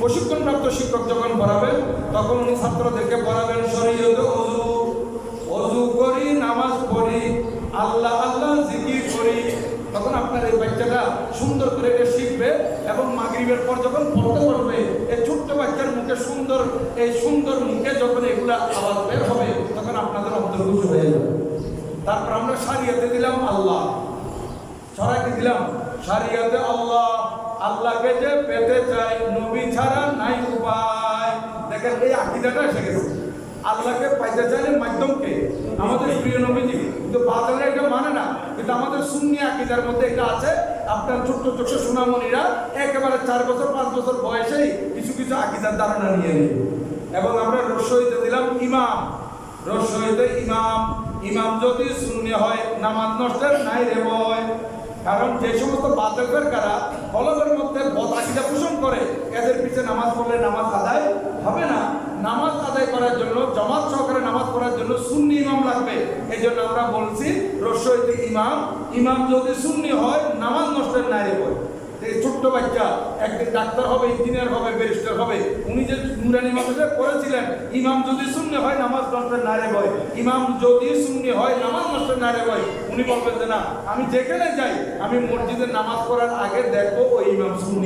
প্রশিক্ষণপ্রাপ্ত শিক্ষক যখন পড়াবেন, তখন উনি ছাত্রদেরকে পড়াবেন শরীয়ত অজু অজু করি, নামাজ পড়ি, আল্লাহ আল্লাহ জিকির করি। তখন আপনার এই বাচ্চাটা সুন্দর করে এটা শিখবে এবং মাগরিবের পর যখন পড়তে পারবে, এই ছোট্ট বাচ্চার মুখে সুন্দর, এই সুন্দর মুখে যখন এগুলা আওয়াজ বের হবে, তখন আপনাদের অন্তর্ভুক্ত হয়ে যাবে। তারপর আমরা সারিয়াতে দিলাম আল্লাহ। ছড়াকে দিলাম সারিয়াতে আল্লাহ, আল্লাহকে যে পেতে চাই আকিদাটা এসে গেছে। আল্লাহকে পাইতে চাইলে মাধ্যমকে। আমাদের প্রিয় নবীজি, কিন্তু এটা মানে না, কিন্তু আমাদের আকিদার মধ্যে এটা আছে। আপনার ছোট্ট ছোট্ট সোনামণিরা একেবারে চার বছর, পাঁচ বছর বয়সেই কিছু কিছু আকিদার ধারণা নিয়ে নেই এবং আমরা রসইতে দিলাম ইমাম। রসইতে ইমাম। ইমাম যদি শূন্য হয়, নামাজ নষ্টের নাই রে কারণ যে সমস্ত বাদকের কারা কলমের মধ্যে বদাকিদা পোষণ করে, এদের পিছে নামাজ পড়লে নামাজ আদায় হবে না। করার জন্য, জমাত সহকারে নামাজ পড়ার জন্য সুন্নি ইমাম লাগবে। এই জন্য আমরা বলছি, রসইতে ইমাম ইমাম যদি সুন্নি হয়, নামাজ নষ্টের নাই হয়। ছোট্ট বাচ্চা, একদিন ডাক্তার হবে, ইঞ্জিনিয়ার হবে, ব্যারিস্টার হবে, উনি যে নুরানি মাদ্রাসা করেছিলেন ইমাম যদি শূন্য হয়, নামাজ নষ্টের নারে বয় ইমাম যদি শূন্য হয়, নামাজ নষ্টের নারে বয় উনি বলবেন যে না, আমি যেখানে যাই, আমি মসজিদে নামাজ পড়ার আগে দেখব ওই ইমাম শূন্য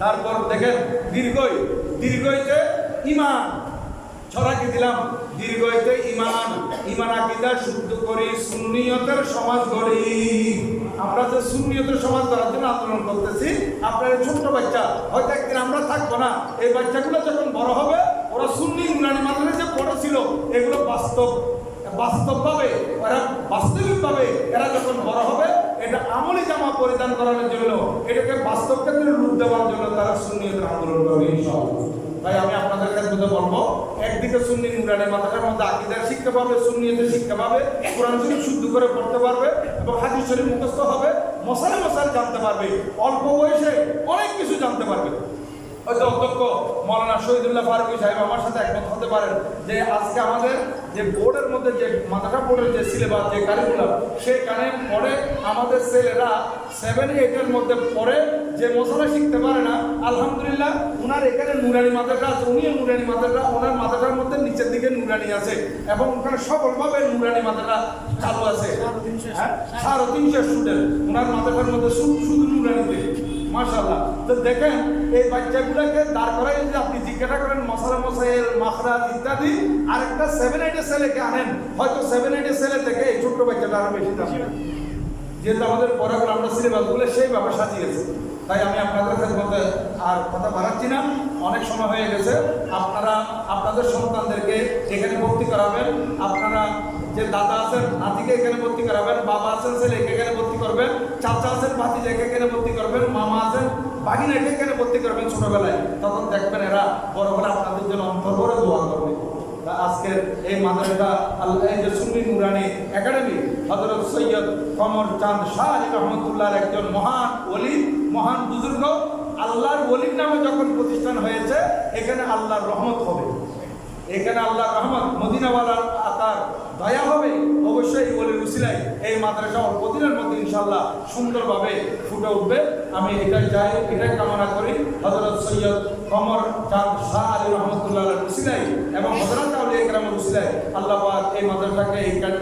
তারপর দেখেন, দীর্ঘই দীর্ঘইতে ইমান ছড়াকে দিলাম। দীর্ঘইতে ইমান ইমান আকিদা শুদ্ধ করি, সুন্নিয়তের সমাজ গড়ি। আমরা যে সুন্নিয়তের সমাজ গড়ার জন্য আন্দোলন করতেছি, আপনার ছোট্ট বাচ্চা, হয়তো একদিন আমরা থাকব না। এই বাচ্চাগুলো যখন বড় হবে, ওরা সুন্নি ইমরানি মাধ্যমে যে পড়েছিল এগুলো বাস্তব। বাস্তবভাবে এরা বাস্তবিকভাবে এরা যখন বড় হবে, এটা আমলি জামা পরিধান করানোর জন্য, এটাকে বাস্তব ক্ষেত্রে রূপ দেওয়ার জন্য তারা সুন্নিয়তের আন্দোলন করবে ইনশাআল্লাহ। তাই আমি আপনাদের কাছে বলব, একদিকে সুন্নি নুরানি মাথাটার মধ্যে আকিদার শিক্ষা পাবে সুন্নিতে শিক্ষা পাবে, কোরআন শরীফ শুদ্ধ করে পড়তে পারবে এবং হাদিস শরীফ মুখস্থ হবে, মশালে মশাল জানতে পারবে, অল্প বয়সে অনেক কিছু জানতে পারবে। হয়তো অধ্যক্ষ মৌলানা শহীদুল্লাহ ফারুকি সাহেব আমার সাথে একমত হতে পারেন যে আজকে আমাদের যে বোর্ডের মধ্যে যে মাদ্রাসা বোর্ডের যে সিলেবাস, যে কারিকুলাম সেই কানে পড়ে আমাদের ছেলেরা সেভেন এইটের মধ্যে পড়ে যে মশলা শিখতে পারে না, আলহামদুলিল্লাহ উনার এখানে নুরানি মাদ্রাসা আছে, উনিও নুরানি মাদ্রাসা ওনার মাদ্রাসার মধ্যে নিচের দিকে নুরানি আছে এবং ওখানে সকলভাবে নুরানি মাদ্রাসা চালু আছে। হ্যাঁ? সাড়ে তিনশো স্টুডেন্ট ওনার মাদ্রাসার মধ্যে শুধু শুধু নুরানিতে মাশাআল্লাহ। তো দেখেন, এই বাচ্চাগুলোকে দাঁড় করাই যদি আপনি জিজ্ঞাসা করেন, মশলা মশাইল মাখরাজ ইত্যাদি, আরেকটা সেভেন এইটের ছেলেকে আনেন। হয়তো সেভেন এইটের ছেলে থেকে এই ছোট্ট বাচ্চাটা আরও বেশি দাম। যেহেতু আমাদের পড়াগুলো আমরা সিলেবাসগুলো সেইভাবে সাজিয়েছি। তাই আমি আপনাদের বলতে আর কথা বাড়াচ্ছি না। অনেক সময় হয়ে গেছে। আপনারা, আপনাদের সন্তানদেরকে এখানে ভর্তি করাবেন। আপনারা যে দাদা আছেন নাতিকে এখানে ভর্তি করাবেন, বাবা আছেন, ছেলেকে এখানে ভর্তি করবেন, চাচা আছেন, ভাতিজাকে এখানে ভর্তি করবেন, মামা আছেন বাগিনাকে এখানে ভর্তি করবেন ছোটবেলায়। তখন দেখবেন এরা বড় বড় আপনাদের জন্য অন্তর করে দোয়া করবে। আজকের এই মাদ্রাসা আল্লাহ এই যে সুন্নি নুরানি একাডেমি হজরত সৈয়দ কমর চাঁদ শাহ আলী রহমতুল্লাহর একজন মহান ওলি, মহান বুজুর্গ, আল্লাহর ওলির নামে যখন প্রতিষ্ঠান হয়েছে, এখানে আল্লাহর রহমত হবে। এখানে আল্লাহর রহমত, মদিনাওয়ালার আতার দয়া হবে। অবশ্যই বলে রুসিলাই এই মাদ্রাসা অল্প দিনের মধ্যে ইনশাল্লাহ সুন্দরভাবে ফুটে উঠবে। আমি এটাই চাই, এটাই কামনা করি। হজরত সৈয়দ কমর চাঁদ শাহ আলী রহমতুল্লাহ রুসিলাই এবং হজরত আলী একরাম রুসিলাই আল্লাহ এই মাদ্রাসাকে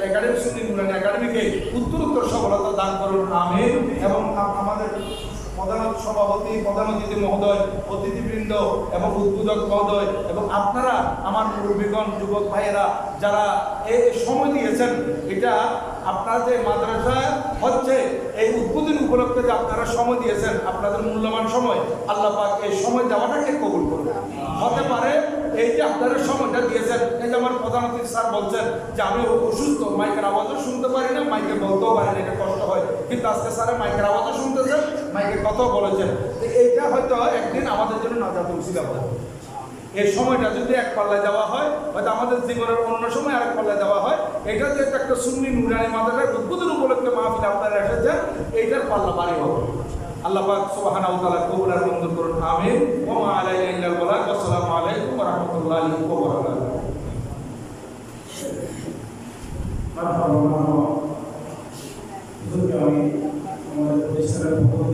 একাডেমি সুন্নি নুরানি একাডেমিকে উত্তর উত্তর সফলতা দান করুন। আমিন। এবং আমাদের সভাপতি, প্রধান অতিথি মহোদয়, অতিথিবৃন্দ এবং উদ্বোধক মহোদয় এবং আপনারা আমার মুরব্বীগণ, যুবক ভাইয়েরা যারা এই সময় দিয়েছেন, এটা আপনার যে মাদ্রাসা হচ্ছে, এই উদ্বোধন উপলক্ষে যে আপনারা সময় দিয়েছেন, আপনাদের মূল্যবান সময়, আল্লাহ পাক এই সময় দেওয়াটাকে কবুল করবে হতে পারে এই যে আপনারা সময়টা দিয়েছেন, এই যে আমার প্রধান অতিথি স্যার বলছেন যে আমি অসুস্থ, মাইকের আওয়াজও শুনতে পারি না, মাইকে বলতেও পারি না, এটা কষ্ট হয়। কিন্তু আজকে স্যার মাইকের আওয়াজও শুনতেছেন মাইকে কথাও বলেছেন। এইটা হয়তো একদিন আমাদের জন্য নাজাত উচিত হবে। এই সময়টা যদি এক পাল্লায় দেওয়া হয়, হয়তো আমাদের জীবনের অন্য সময় আরেক পাল্লায় দেওয়া হয়, এটা যে একটা সুন্নি নুরানি মাদ্রাসার উদ্বোধন উপলক্ষে মাহফিল আপনারা এসেছেন এইটার পাল্লা বাড়ি হবে। আল্লাহ পাক সুবহানাহু ওয়া তাআলা কবুল আর মঞ্জুর করুন, আমিন। ওয়া মা আলাইনা ইল্লাল বালাগ আলাইকুম মারহাবা মারহাবা হুজুরকে আমি আমাদের প্রতিষ্ঠানের পক্ষ থেকে এবং তার বাস পক্ষ থেকে আমাদের মোকাবেলা নিজের হাজারো ব্যস্ততার মধ্যে